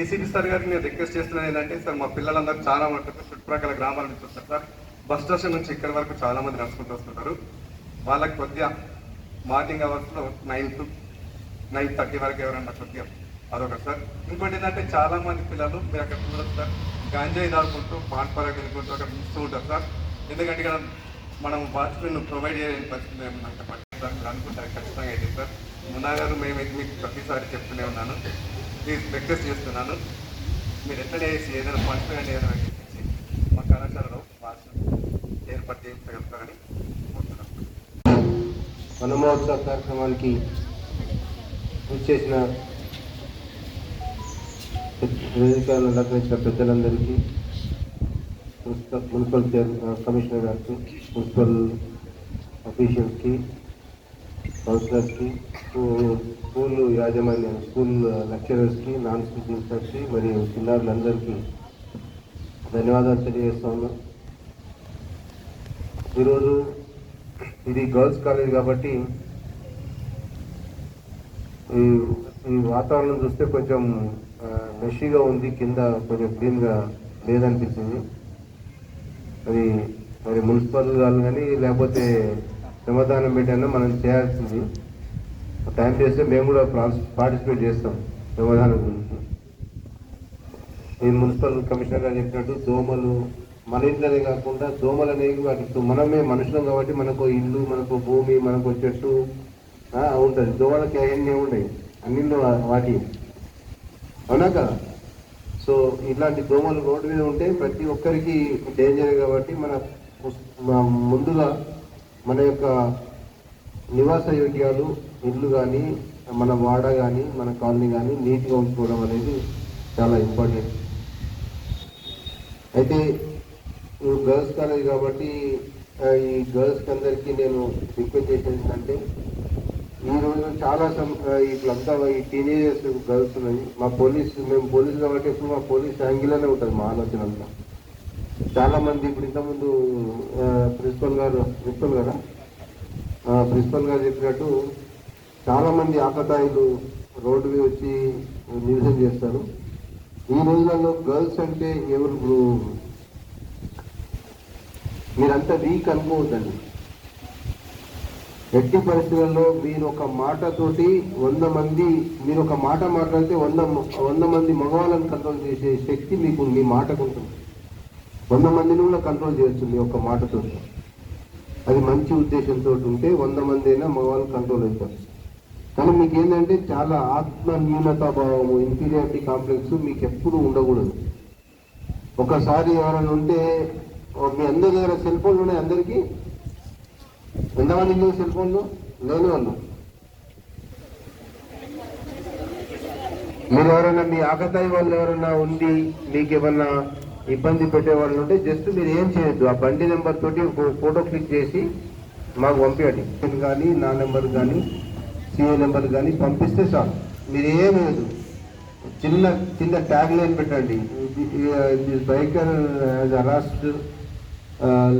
ACP sir గారికి నేను request చేస్తున్నాను ఏంటంటే సార్ మా పిల్లలందరూ చాలా మటుకు చుట్టుప్రక్కల గ్రామాల నుంచి వస్తారు సార్. బస్ స్టేషన్ నుంచి ఇక్కడి వరకు చాలా మంది నడుచుకుంటూ వస్తుంటారు. వాళ్ళకి కొద్దిగా మార్నింగ్ అవర్స్లో నైన్ టు నైన్ థర్టీ వరకు ఎవరన్నా కొద్దిగా అదొకటి సార్. ఇంకోటి ఏంటంటే చాలా మంది పిల్లలు మీరు అక్కడ చూడదు సార్ గాంజాయి తాగుకుంటూ పాన్పర వెళ్ళుకుంటూ అక్కడ మిస్తూ ఉంటారు సార్. ఎందుకంటే ఇక్కడ మనం వాచ్మెన్ ప్రొవైడ్ చేయలేని పరిస్థితి ఏమన్నా చెప్పండి అనుకుంటారు ఖచ్చితంగా అయితే సార్. మున్నా గారు మేమైతే మీకు ప్రతిసారి చెప్తూనే ఉన్నాను. ప్లీజ్ రిక్వెస్ట్ చేస్తున్నాను మీరు ఎట్లా చేసి ఏదైనా ఫండ్స్ కానీ ఏదైనా వెంకటించి మా కళాశాలలో వాచ్ ఏర్పాటు చేయించగలుగుతారని కోరుతున్నాను వనమహోత్సవ కార్యక్రమానికి కృషి చేసిన వేదికలను అలంకరించిన పెద్దలందరికీ మున్సిపల్ మున్సిపల్ చైర్ కమిషనర్ గారికి మున్సిపల్ అఫీషియల్స్కి కౌన్సిలర్స్కి స్కూల్ యాజమాన్యం స్కూల్ లెక్చరర్స్కి నాన్ స్కూల్ టీచర్స్కి మరియు పిల్లలందరికీ ధన్యవాదాలు తెలియజేస్తా ఈరోజు ఇది గర్ల్స్ కాలేజ్ కాబట్టి ఈ ఈ వాతావరణం చూస్తే కొంచెం మెషిగా ఉంది కింద కొంచెం క్లీన్గా లేదనిపించింది. అది మరి మున్సిపల్ వాళ్ళు కానీ లేకపోతే శ్రమదానం పెట్టానో మనం చేయాల్సింది. టైం చేస్తే మేము కూడా పార్టిసిపేట్ చేస్తాం శ్రమదానం గురించి. ఈ మున్సిపల్ కమిషనర్ గారు చెప్పినట్టు దోమలు మన ఇంట్లోనే కాకుండా దోమలు అనేవి వాటికి మనమే మనుషులం కాబట్టి మనకు ఇల్లు మనకు భూమి మనకు చెట్టు ఉంటుంది. దోమలకి అవన్నీ ఉంటాయి అన్నింటిలో వాటి. అవునా కదా? సో ఇలాంటి దోమలు రోడ్డు మీద ఉంటే ప్రతి ఒక్కరికి డేంజర్ కాబట్టి మన ముందుగా మన యొక్క నివాస యోగ్యాలు ఇల్లు కానీ మన వాడ కానీ మన కాలనీ కానీ నీట్గా ఉంచుకోవడం అనేది చాలా ఇంపార్టెంట్. అయితే ఇప్పుడు గర్ల్స్ కాలేజ్ కాబట్టి ఈ గర్ల్స్కి అందరికీ నేను రిక్వెస్ట్ చేసేది ఏంటంటే ఈ రోజు చాలా సం- ఈ ఇట్లంతా ఈ టీనేజర్స్ గర్ల్స్ ఉన్నాయి. మా పోలీస్ మేము పోలీస్ కాబట్టి ఇప్పుడు మా పోలీస్ యాంగిల్లోనే ఉంటుంది మా ఆలోచన అంతా. చాలా మంది ఇప్పుడు ఇంతకుముందు ప్రిన్సిపల్ గారు ప్రిన్సిపల్ గారా? ప్రిన్సిపల్ గారు చెప్పినట్టు చాలా మంది ఆకతాయిలు రోడ్డు మీద వచ్చి నిరసన చేస్తారు. ఈ రోజులలో గర్ల్స్ అంటే ఎవరు ఇప్పుడు మీరంతా వీక్ అనుకోవద్దండి. ఎట్టి పరిస్థితుల్లో మీరు ఒక మాటతోటి వంద మంది మీరు ఒక మాట మాట్లాడితే వంద వంద మంది మగవాళ్ళని కంట్రోల్ చేసే శక్తి మీకు మీ మాటకు ఉంటుంది వంద మందిని కూడా కంట్రోల్ చేయొచ్చు మీ ఒక మాటతో. అది మంచి ఉద్దేశంతో ఉంటే వంద మంది అయినా మగవాళ్ళు కంట్రోల్ అవుతారు. కానీ మీకు ఏంటంటే చాలా ఆత్మ న్యూనతాభావము ఇన్ఫీరియారిటీ కాంప్లెక్స్ మీకు ఎప్పుడూ ఉండకూడదు. ఒకసారి ఎవరైనా ఉంటే మీ అందరి దగ్గర సెల్ ఫోన్లు ఉన్నాయి అందరికీ? ఎంతమంది లేవు సెల్ ఫోన్లు లేని వాళ్ళు. మీరు ఎవరైనా మీ ఆకతాయి వాళ్ళు ఎవరైనా ఉండి మీకు ఏమన్నా ఇబ్బంది పెట్టే వాళ్ళు ఉంటే జస్ట్ మీరు ఏం చేయొద్దు. ఆ బండి నెంబర్ తోటి ఒక ఫోటో క్లిక్ చేసి మాకు పంపించండి కానీ నా నెంబర్ కానీ సిఏ నెంబర్ కానీ పంపిస్తే చాలు. మీరు ఏం లేదు చిన్న చిన్న ట్యాగ్ లైన్ పెట్టండి. బైకర్ యాజ్ అరాస్ట్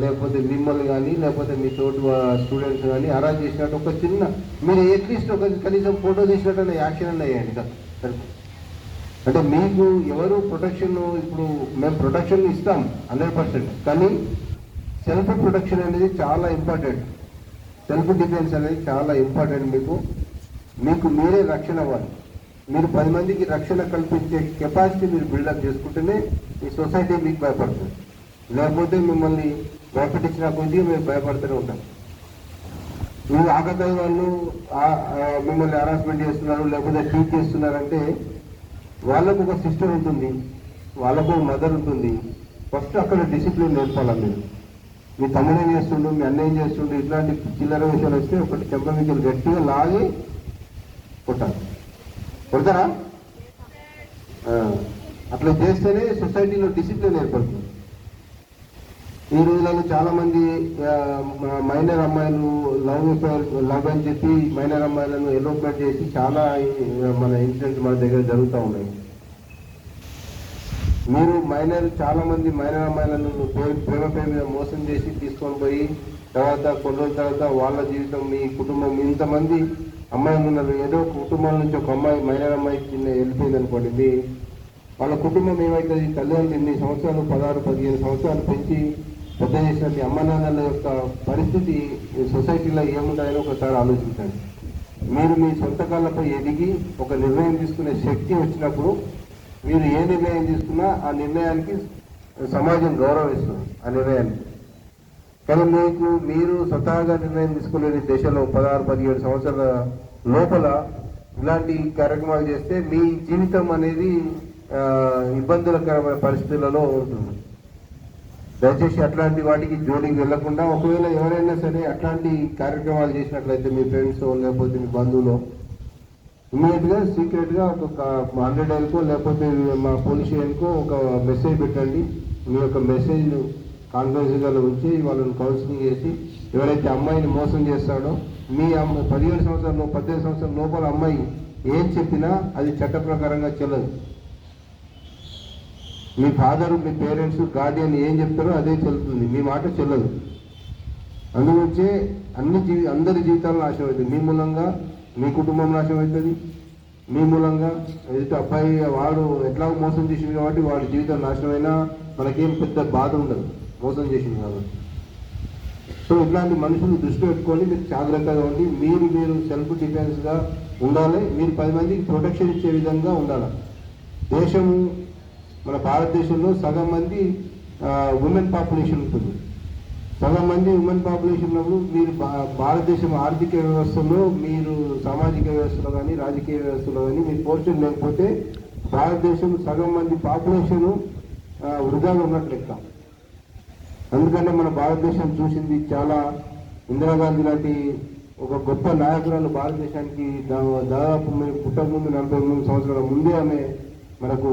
లేకపోతే మిమ్మల్ని కానీ లేకపోతే మీ తోటి స్టూడెంట్స్ కానీ అరెస్ట్ చేసినట్టు ఒక చిన్న మీరు అట్లీస్ట్ ఒక కనీసం ఫోటో తీసినట్టు యాక్షన్ అన్న వేయండి సరిపోతుంది. అంటే మీకు ఎవరు ప్రొటెక్షన్ ఇప్పుడు మేము ప్రొటెక్షన్ ఇస్తాం హండ్రెడ్ పర్సెంట్ కానీ సెల్ఫ్ ప్రొటెక్షన్ అనేది చాలా ఇంపార్టెంట్ సెల్ఫ్ డిఫెన్స్ అనేది చాలా ఇంపార్టెంట్ మీకు. మీకు మీరే రక్షణ అవ్వాలి. మీరు పది మందికి రక్షణ కల్పించే కెపాసిటీ మీరు బిల్డప్ చేసుకుంటేనే ఈ సొసైటీ మీకు భయపడుతుంది. లేకపోతే మిమ్మల్ని భయపెట్టించిన కొద్దీ మేము భయపడుతూనే ఉంటారు మీరు ఆగతాయి వాళ్ళు మిమ్మల్ని హరాస్మెంట్ చేస్తున్నారు లేకపోతే ట్రీట్ చేస్తున్నారంటే వాళ్ళకు ఒక సిస్టర్ ఉంటుంది వాళ్ళకు ఒక మదర్ ఉంటుంది. ఫస్ట్ అక్కడ డిసిప్లిన్ నేర్పాలా మీరు మీ తమ్ముడు ఏం చేస్తుండు మీ అన్న ఏం చేస్తుండు ఇట్లాంటి చిల్లర విషయాలు వస్తే ఒకటి చెంప మీకు గట్టిగా లాగి కొట్టాలి. కొడతారా? అట్లా చేస్తేనే సొసైటీలో డిసిప్లిన్ ఏర్పడుతుంది. ఈ రోజులలో చాలా మంది మైనర్ అమ్మాయిలు లవ్ లవ్ అని చెప్పి మైనర్ అమ్మాయిలను ఎలోప్మెంట్ చేసి చాలా మన ఇన్సిడెంట్ మన దగ్గర జరుగుతూ ఉన్నాయి. మీరు మైనర్ చాలా మంది మైనర్ అమ్మాయిలను ప్రేమ ప్రేమ మీద మోసం చేసి తీసుకొని పోయి తర్వాత కొన్ని రోజుల తర్వాత వాళ్ళ జీవితం మీ కుటుంబం ఇంతమంది అమ్మాయిలు ఉన్నారు. ఏదో ఒక కుటుంబం నుంచి ఒక అమ్మాయి మైనర్ అమ్మాయి చిన్న వెళ్ళిపోయింది అనుకోండి మీ వాళ్ళ కుటుంబం ఏమవుతుంది తల్లిదండ్రులు ఎన్ని సంవత్సరాలు? పదహారు పదిహేను సంవత్సరాలు పెంచి పెద్ద చేసిన మీ అమ్మ నాన్నల యొక్క పరిస్థితి సొసైటీలో ఏముంటాయని ఒకసారి ఆలోచించండి. మీరు మీ సొంత కాళ్ళపై ఎదిగి ఒక నిర్ణయం తీసుకునే శక్తి వచ్చినప్పుడు మీరు ఏ నిర్ణయం తీసుకున్నా ఆ నిర్ణయానికి సమాజం గౌరవిస్తుంది ఆ నిర్ణయానికి. కానీ మీకు మీరు స్వతహాగా నిర్ణయం తీసుకునే దశలో పదహారు పదిహేడు సంవత్సరాల లోపల ఇలాంటి కార్యక్రమాలు చేస్తే మీ జీవితం అనేది ఇబ్బందులకరమైన పరిస్థితులలో ఉంటుంది. దయచేసి అట్లాంటి వాటికి జోలికి వెళ్ళకుండా ఒకవేళ ఎవరైనా సరే అట్లాంటి కార్యక్రమాలు చేసినట్లయితే మీ ఫ్రెండ్స్ లేకపోతే మీ బంధువులు ఇమీడియట్గా సీక్రెట్గా ఒక హండ్రెడ్ ఎల్కో లేకపోతే మా పోలీస్ స్టేషన్కో ఒక మెసేజ్ పెట్టండి. మీ యొక్క మెసేజ్ కాన్ఫిడెన్షియల్ ఉంచి వాళ్ళని కౌన్సిలింగ్ చేసి ఎవరైతే అమ్మాయిని మోసం చేస్తాడో మీ అమ్మాయి పదిహేడు సంవత్సరాలు పద్దెనిమిది సంవత్సరాల లోపల అమ్మాయి ఏం చెప్పినా అది చట్ట ప్రకారంగా చెల్లదు. మీ ఫాదర్ మీ పేరెంట్స్ గార్డియన్ ఏం చెప్తారో అదే చెల్లుతుంది. మీ మాట చెల్లదు. అందువచ్చే అన్ని జీవి అందరి జీవితాలు నాశనం అవుతుంది మీ మూలంగా మీ కుటుంబం నాశనం అవుతుంది. మీ మూలంగా ఎదుటి అబ్బాయి వాడు ఎట్లా మోసం చేసింది కాబట్టి వాడి జీవితం నాశనమైనా మనకేం పెద్ద బాధ ఉండదు. మోసం చేసింది కాబట్టి. సో ఇట్లాంటి మనుషులు దృష్టి పెట్టుకొని మీరు జాగ్రత్తగా ఉండి మీరు మీరు సెల్ఫ్ డిఫెన్స్గా ఉండాలి. మీరు పది మందికి ప్రొటెక్షన్ ఇచ్చే విధంగా ఉండాలి. దేశము మన భారతదేశంలో సగం మంది ఉమెన్ పాపులేషన్ ఉంటుంది. సగం మంది ఉమెన్ పాపులేషన్ ఉన్నప్పుడు మీరు భా- భారతదేశం ఆర్థిక వ్యవస్థలో మీరు సామాజిక వ్యవస్థలో కానీ రాజకీయ వ్యవస్థలో కానీ మీరు పోర్షన్ లేకపోతే భారతదేశం సగం మంది పాపులేషన్ వృధాగా ఉన్నట్లు లెక్క. అందుకనే మన భారతదేశం చూసింది చాలా ఇందిరాగాంధీ లాంటి ఒక గొప్ప నాయకురాలు భారతదేశానికి దా- దాదాపు మేము పుట్టక ముందు నలభై మూడు సంవత్సరాల ముందే ఆమె మనకు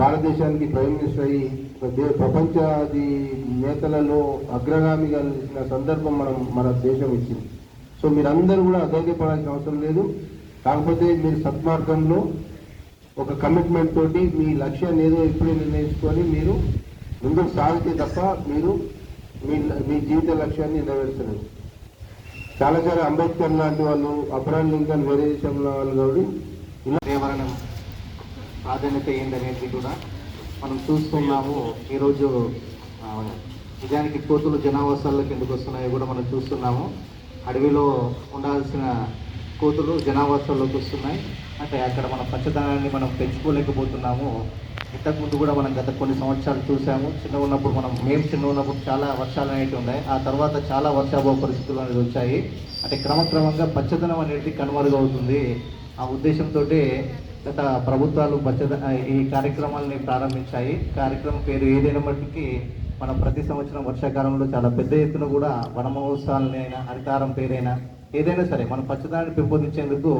భారతదేశానికి ప్రైమ్ మినిస్టర్ అయ్యి ప్రపంచాది నేతలలో అగ్రగామిగా నిలిచిన సందర్భం మనం మన దేశం ఇచ్చింది. సో మీరందరూ కూడా అధైర్యపడాల్సిన అవసరం లేదు. కాకపోతే మీరు సత్మార్గంలో ఒక కమిట్మెంట్ తోటి మీ లక్ష్యాన్ని ఏదో ఇప్పుడే నిర్ణయించుకొని మీరు ముందుకు సాగితే తప్ప మీరు మీ మీ జీవిత లక్ష్యాన్ని నెరవేర్చలేదు. చాలా చాలా అంబేద్కర్ లాంటి వాళ్ళు అబ్రాహం లింకన్ వేరే దేశంలో వాళ్ళు కాబట్టి ఇలా పర్యావరణం ప్రాధాన్యత ఏందనేది కూడా మనం చూస్తున్నాము. ఈరోజు నిజానికి కోతులు జనావాసాల్లోకి ఎందుకు వస్తున్నాయో కూడా మనం చూస్తున్నాము. అడవిలో ఉండాల్సిన కోతులు జనావాసాల్లోకి వస్తున్నాయి. అంటే అక్కడ మన పచ్చదనాన్ని మనం పెంచుకోలేకపోతున్నాము. ఇంతకుముందు కూడా మనం గత కొన్ని సంవత్సరాలు చూసాము చిన్న ఉన్నప్పుడు మనం మేము చిన్న ఉన్నప్పుడు చాలా వర్షాలు అనేవి ఉన్నాయి. ఆ తర్వాత చాలా వర్షాభావ పరిస్థితులు అనేది వచ్చాయి. అంటే క్రమక్రమంగా పచ్చదనం అనేది కనుమరుగవుతుంది. ఆ ఉద్దేశంతో గత ప్రభుత్వాలు బచ్చద ఈ కార్యక్రమాలని ప్రారంభించాయి. కార్యక్రమం పేరు ఏదైనప్పటికీ మనం ప్రతి సంవత్సరం వర్షాకాలంలో చాలా పెద్ద ఎత్తున కూడా వన మహోత్సవాలనైనా హరితారం పేరైనా ఏదైనా సరే మన పచ్చదనాన్ని పెంపొందించేందుకు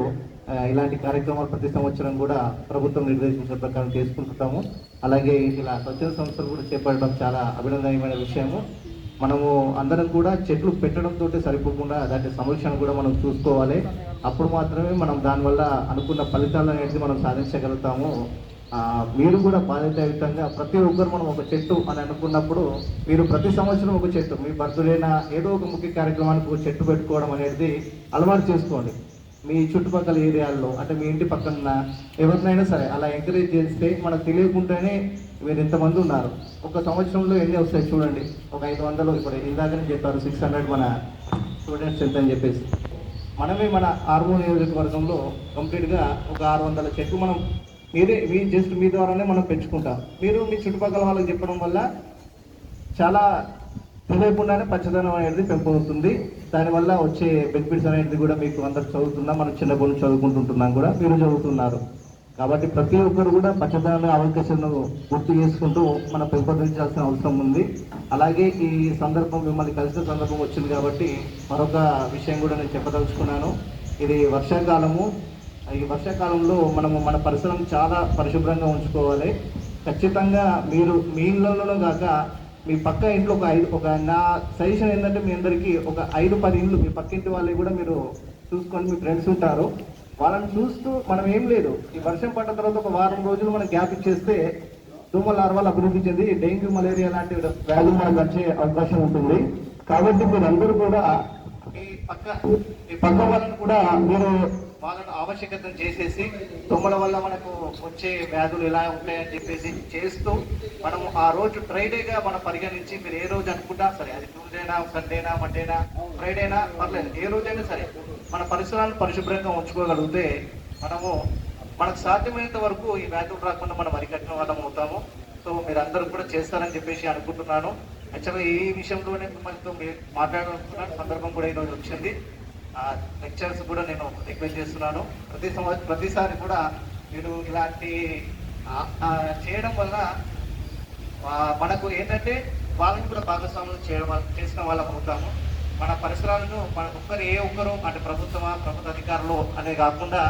ఇలాంటి కార్యక్రమాలు ప్రతి సంవత్సరం కూడా ప్రభుత్వం నిర్దేశించిన ప్రకారం చేసుకుంటుంటాము అలాగే ఇలా స్వచ్ఛంద సంస్థలు కూడా చేపట్టడం చాలా అభినందనీయమైన విషయము. మనము అందరం కూడా చెట్లు పెట్టడంతో సరిపోకుండా దాని సంరక్షణ కూడా మనం చూసుకోవాలి. అప్పుడు మాత్రమే మనం దానివల్ల అనుకున్న ఫలితాలు అనేది మనం సాధించగలుగుతాము. మీరు కూడా బాధ్యతాయుతంగా ప్రతి ఒక్కరు మనం ఒక చెట్టు అని అనుకున్నప్పుడు మీరు ప్రతి సంవత్సరం ఒక చెట్టు మీ బర్త్డేనా ఏదో ఒక ముఖ్య కార్యక్రమానికి ఒక చెట్టు పెట్టుకోవడం అనేది అలవాటు చేసుకోండి. మీ చుట్టుపక్కల ఏరియాల్లో అంటే మీ ఇంటి పక్కన ఎవరినైనా సరే అలా ఎంకరేజ్ చేస్తే మనకు తెలియకుండానే మీరు ఎంతమంది ఉన్నారు. ఒక సంవత్సరంలో ఎన్ని వస్తాయి చూడండి. ఒక ఐదు వందలు ఇప్పుడు ఇందాకనే చెప్పారు సిక్స్ హండ్రెడ్ మన స్టూడెంట్స్ ఎంత అని చెప్పేసి. మనమే మన ఆర్మో నియోజకవర్గంలో కంప్లీట్గా ఒక ఆరు వందల చెట్లు మనం మీరే మీ జస్ట్ మీ ద్వారానే మనం పెంచుకుంటాం. మీరు మీ చుట్టుపక్కల వాళ్ళకి చెప్పడం వల్ల చాలా తెలియకుండానే పచ్చదనం అనేది పెంపొందుతుంది. దానివల్ల వచ్చే బెనిఫిట్స్ అనేది కూడా మీకు అందరు చదువుతున్నా మనం చిన్నప్పటి నుంచి చదువుకుంటుంటున్నాం కూడా మీరు చదువుతున్నారు. కాబట్టి ప్రతి ఒక్కరు కూడా పచ్చదనాన్ని అవకాశాలను గుర్తు చేసుకుంటూ మనం పెంపొందించాల్సిన అవసరం ఉంది. అలాగే ఈ సందర్భం మిమ్మల్ని కలిసిన సందర్భం వచ్చింది కాబట్టి మరొక విషయం కూడా నేను చెప్పదలుచుకున్నాను. ఇది వర్షాకాలము. ఈ వర్షాకాలంలో మనము మన పరిసరం చాలా పరిశుభ్రంగా ఉంచుకోవాలి. ఖచ్చితంగా మీరు మీ ఇళ్ళలోనూ కాక మీ పక్క ఇంట్లో ఒక ఐదు ఒక నా సజెషన్ ఏంటంటే మీ అందరికీ ఒక ఐదు పది ఇండ్లు మీ పక్కింటి వాళ్ళవి కూడా మీరు చూసుకొని మీ ఫ్రెండ్స్ ఉంటారు. వాళ్ళని చూస్తూ మనం ఏం లేదు. ఈ వర్షం పడ్డ తర్వాత ఒక వారం రోజులు మనం గ్యాప్ ఇచ్చేస్తే దోమల లార్వాలు అభివృద్ధి చెంది డెంగ్యూ మలేరియా లాంటి వ్యాధులు మనకు వచ్చే అవకాశం ఉంటుంది. కాబట్టి మీరందరూ కూడా మీ పక్క మీ పక్క వాళ్ళని కూడా మీరు వాళ్ళను ఆవశ్యకతను చేసేసి దొంగల వల్ల మనకు వచ్చే వ్యాధులు ఎలా ఉంటాయని చెప్పేసి చేస్తూ మనం ఆ రోజు ఫ్రైడేగా మనం పరిగణించి మీరు ఏ రోజు అనుకుంటా సరే అది ట్యూస్డేనా సండేనా మండేనా ఫ్రైడేనా పర్లేదు. ఏ రోజైనా సరే మన పరిసరాలను పరిశుభ్రంగా ఉంచుకోగలిగితే మనము మనకు సాధ్యమైనంత వరకు ఈ వ్యాధులు రాకుండా మనం అరికట్టిన వాళ్ళం అవుతాము. సో మీరు అందరూ కూడా చేస్తారని చెప్పేసి అనుకుంటున్నాను. యాక్చువల్గా ఈ విషయంలోనే మిమ్మల్ని మీరు మాట్లాడాలనుకున్న సందర్భం కూడా ఈరోజు వచ్చింది. ఆ లెక్చర్స్ కూడా నేను రిక్వెస్ట్ చేస్తున్నాను. ప్రతి సంవత్సరం ప్రతిసారి కూడా మీరు ఇలాంటి చేయడం వల్ల మనకు ఏంటంటే వాళ్ళని కూడా భాగస్వాములు చేయడం చేసిన వాళ్ళం అవుతాము. మన పరిసరాలను మన ఒక్కరు ఏ ఒక్కరు అంటే ప్రభుత్వమా ప్రభుత్వ అధికారులు అనే కాకుండా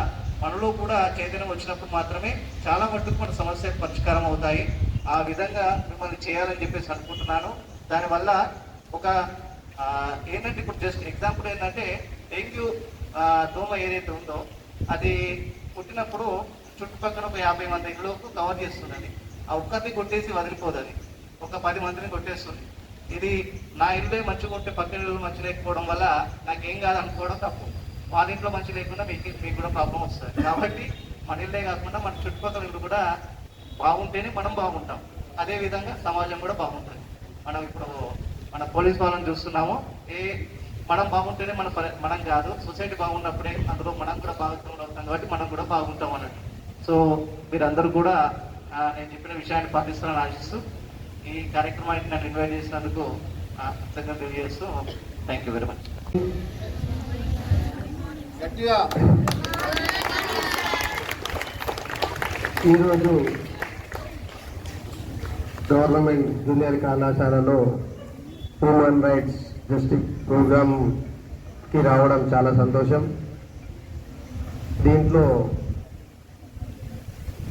మనలో కూడా చైతన్యం వచ్చినప్పుడు మాత్రమే చాలా మట్టుకు మన సమస్య పరిష్కారం అవుతాయి. ఆ విధంగా మిమ్మల్ని చేయాలని చెప్పేసి అనుకుంటున్నాను. దానివల్ల ఒక ఏంటంటే ఇప్పుడు జస్ట్ ఎగ్జాంపుల్ ఏంటంటే డెంగ్యూ దోమ ఏదైతే ఉందో అది పుట్టినప్పుడు చుట్టుపక్కల ఒక యాభై మంది ఇళ్ళకు కవర్ చేస్తున్నది ఆ ఒక్కరిని కొట్టేసి వదిలిపోదు ఒక పది మందిని కొట్టేస్తుంది. ఇది నా ఇల్లే మంచిగా ఉంటే పక్కన ఇల్లు మంచి లేకపోవడం వల్ల నాకేం కాదు అనుకోవడం తప్పు. వాళ్ళ ఇంట్లో మంచి లేకుండా మీకు మీకు కూడా ప్రాబ్లం వస్తుంది. కాబట్టి మన ఇల్లే కాకుండా మన చుట్టుపక్కల ఇల్లు కూడా బాగుంటేనే మనం బాగుంటాం. అదే విధంగా సమాజం కూడా బాగుంటుంది. మనం ఇప్పుడు మన పోలీస్ వాళ్ళని చూస్తున్నాము. ఏ మనం బాగుంటేనే మన మనం కాదు. సొసైటీ బాగున్నప్పుడే అందులో మనం కూడా బాగుంటాం అవుతాం కాబట్టి మనం కూడా బాగుంటాం అన్నట్టు. సో మీరందరూ కూడా ఆ, నేను చెప్పిన విషయాన్ని పాటిస్తారని ఆశిస్తూ ఈ కార్యక్రమానికి నన్ను ఇన్వైట్ చేసినందుకు ఆ, కృతజ్ఞతలు తెలియజేస్తూ థ్యాంక్ యూ వెరీ మచ్ ఈరోజు గవర్నమెంట్ జూనియర్ కళాశాలలో హ్యూమన్ రైట్స్ డిస్టిక్ ప్రోగ్రామ్కి రావడం చాలా సంతోషం. దీంట్లో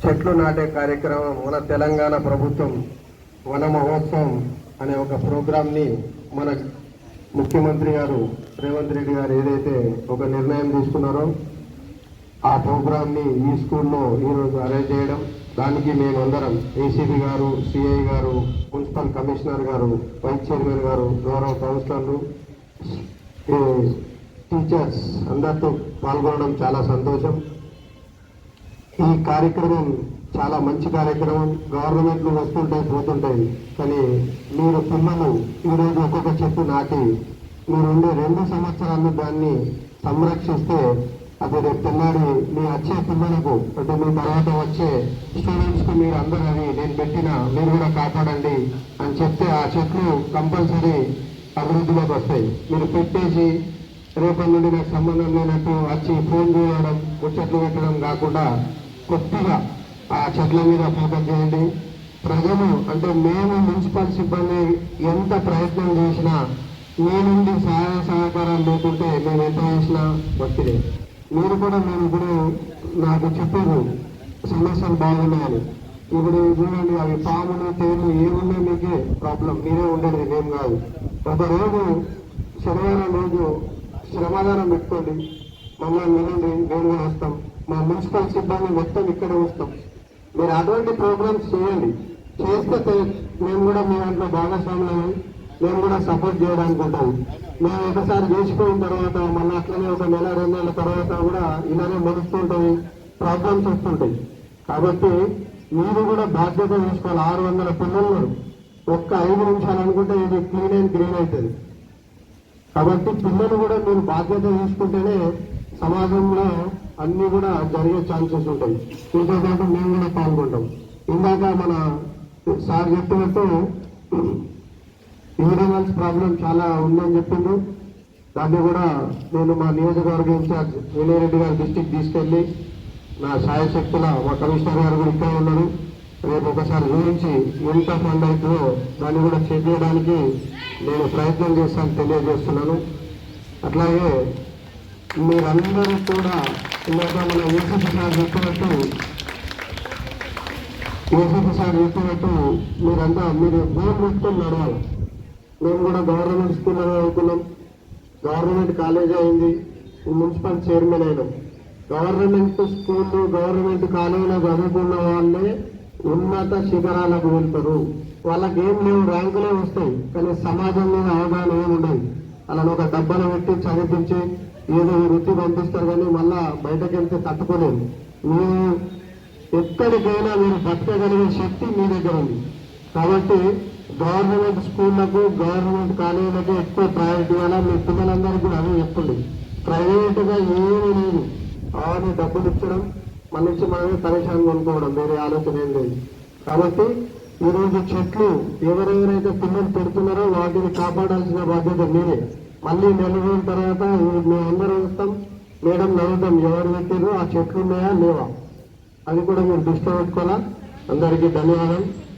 చెట్లు నాటే కార్యక్రమం మన తెలంగాణ ప్రభుత్వం వన మహోత్సవం అనే ఒక ప్రోగ్రామ్ని మన ముఖ్యమంత్రి గారు రేవంత్ రెడ్డి గారు ఏదైతే ఒక నిర్ణయం తీసుకున్నారో ఆ ప్రోగ్రామ్ని ఈ స్కూల్లో ఈరోజు అరేంజ్ చేయడం. దానికి మేమందరం ఏసీబీ గారు సిఐ గారు మున్సిపల్ కమిషనర్ గారు వైస్ చైర్మన్ గారు గౌరవ కౌన్సిలర్లు టీచర్స్ అందరితో పాల్గొనడం చాలా సంతోషం. ఈ కార్యక్రమం చాలా మంచి కార్యక్రమం. గవర్నమెంట్లు వస్తుంటాయి పోతుంటాయి. కానీ మీరు పిల్లలు ఈరోజు ఒక్కొక్క చెట్టు నాటి మీరు ఉండే రెండు సంవత్సరాలు దాన్ని సంరక్షిస్తే అది రేపు పిల్లాడి మీ వచ్చే పిల్లలకు అంటే మీ తర్వాత వచ్చే స్టూడెంట్స్కు మీరు అందరూ అది నేను పెట్టిన మీరు కూడా కాపాడండి అని చెప్తే ఆ చెట్లు కంపల్సరీ అభివృద్ధిలోకి వస్తాయి. మీరు పెట్టేసి రేపటి నుండి నాకు సంబంధం లేనట్టు వచ్చి ఫోన్ చేయడం ముచ్చట్లు పెట్టడం కాకుండా కొత్తగా ఆ చెట్ల మీద ఫోకస్ చేయండి. ప్రజలు అంటే మేము మున్సిపల్ సిబ్బంది ఎంత ప్రయత్నం చేసినా మీ నుండి సహాయ సహకారాలు లేకుంటే మేము ఎంత చేసినా భక్తిదే మీరు కూడా నేను ఇప్పుడు నాకు చెప్పారు సమస్యలు బాగున్నాయని ఇప్పుడు చూడండి అవి పాములు తేలు ఏమున్నా మీకే ప్రాబ్లం మీరే ఉండేది ఏం కాదు. ఒక రోజు శనివారం రోజు శ్రమదానం పెట్టుకోండి. మమ్మల్ని వినండి మేము వస్తాం. మా మున్సిపల్ సిబ్బంది మొత్తం ఇక్కడే వస్తాం. మీరు అటువంటి ప్రోగ్రామ్స్ చేయండి. చేస్తే మేము కూడా మీ దాంట్లో భాగస్వాములు మేము కూడా సపోర్ట్ చేయడానికి ఉంటాం మేము ఒకసారి చేసిపోయిన తర్వాత మళ్ళీ అట్లనే ఒక నెల రెండు నెలల తర్వాత కూడా ఇలానే మొలుస్తుంటాయి ప్రాబ్లమ్స్ వస్తుంటాయి కాబట్టి మీరు కూడా బాధ్యత తీసుకోవాలి. ఆరు వందల పిల్లలు ఒక్క ఐదు నిమిషాలు అనుకుంటే ఇది క్లీన్ అండ్ గ్రీన్ అవుతుంది. కాబట్టి పిల్లలు కూడా మీరు బాధ్యత తీసుకుంటేనే సమాజంలో అన్ని కూడా జరిగే ఛాన్సెస్ ఉంటాయి. దీంతో పాటు మేము కూడా పాల్గొంటాం. ఇందాక మన సార్ చెప్పినట్టు యూనివర్స్ ప్రాబ్లం చాలా ఉందని చెప్పిండు. దాన్ని కూడా నేను మా నియోజకవర్గ ఇన్ఛార్జ్ వినయరెడ్డి గారి డిస్టిక్ తీసుకెళ్ళి నా సాయశక్తుల మా కమిషనర్ గారు కూడా ఇక్కడ ఉన్నారు. రేపు ఒకసారి గురించి ఎంత ఫండ్ అవుతుందో దాన్ని కూడా చెక్ చేయడానికి నేను ప్రయత్నం చేస్తాను తెలియజేస్తున్నాను. అట్లాగే మీరందరూ కూడా ఇందాక మన ఏసీపీ సార్ చెప్పినట్టు యూసఫ్ సార్ చెప్పినట్టు మీరంతా మీరు బోర్డు పెట్టుకొని నడవాలి. మేము కూడా గవర్నమెంట్ స్కూల్లో చదువుకున్నాం గవర్నమెంట్ కాలేజ్ అయింది. మున్సిపల్ చైర్మన్ అయినాం. గవర్నమెంట్ స్కూల్ గవర్నమెంట్ కాలేజీలో చదువుకున్న వాళ్ళే ఉన్నత శిఖరాలకు వెళ్తారు. వాళ్ళకి ఏం లేవు ర్యాంకులే వస్తాయి. కానీ సమాజం మీద అవగాహన ఏమి ఉండదు. అలా ఒక డబ్బాలు పెట్టి చదివించి ఏదో వృత్తి పంపిస్తారు కానీ మళ్ళా బయటకు వెళ్తే తట్టుకోలేదు మీరు ఎక్కడికైనా మీరు బతకగలిగే శక్తి మీ దగ్గర ఉంది. కాబట్టి గవర్నమెంట్ స్కూళ్ళకు గవర్నమెంట్ కాలేజీలకు ఎక్కువ ప్రయారిటీ ఇవ్వాలా మీ పిల్లలందరికీ కూడా అదే చెప్పండి ప్రైవేట్గా ఏమీ లేదు. అవన్నీ డబ్బులు ఇచ్చడం మన నుంచి మనమే పరేషాన్ కొనుక్కోవడం వేరే ఆలోచన ఏం లేదు. కాబట్టి ఈరోజు చెట్లు ఎవరెవరైతే పిల్లలు పెడుతున్నారో వాటిని కాపాడాల్సిన బాధ్యత మీరే మళ్ళీ నెల రోజుల తర్వాత మేము అందరూ వస్తాం. మేడం నవ్వుతాం ఎవరు పెట్టారు ఆ చెట్లు ఉన్నాయా లేవా? అది కూడా మీరు దృష్టి పెట్టుకోవాలా? అందరికీ ధన్యవాదాలు.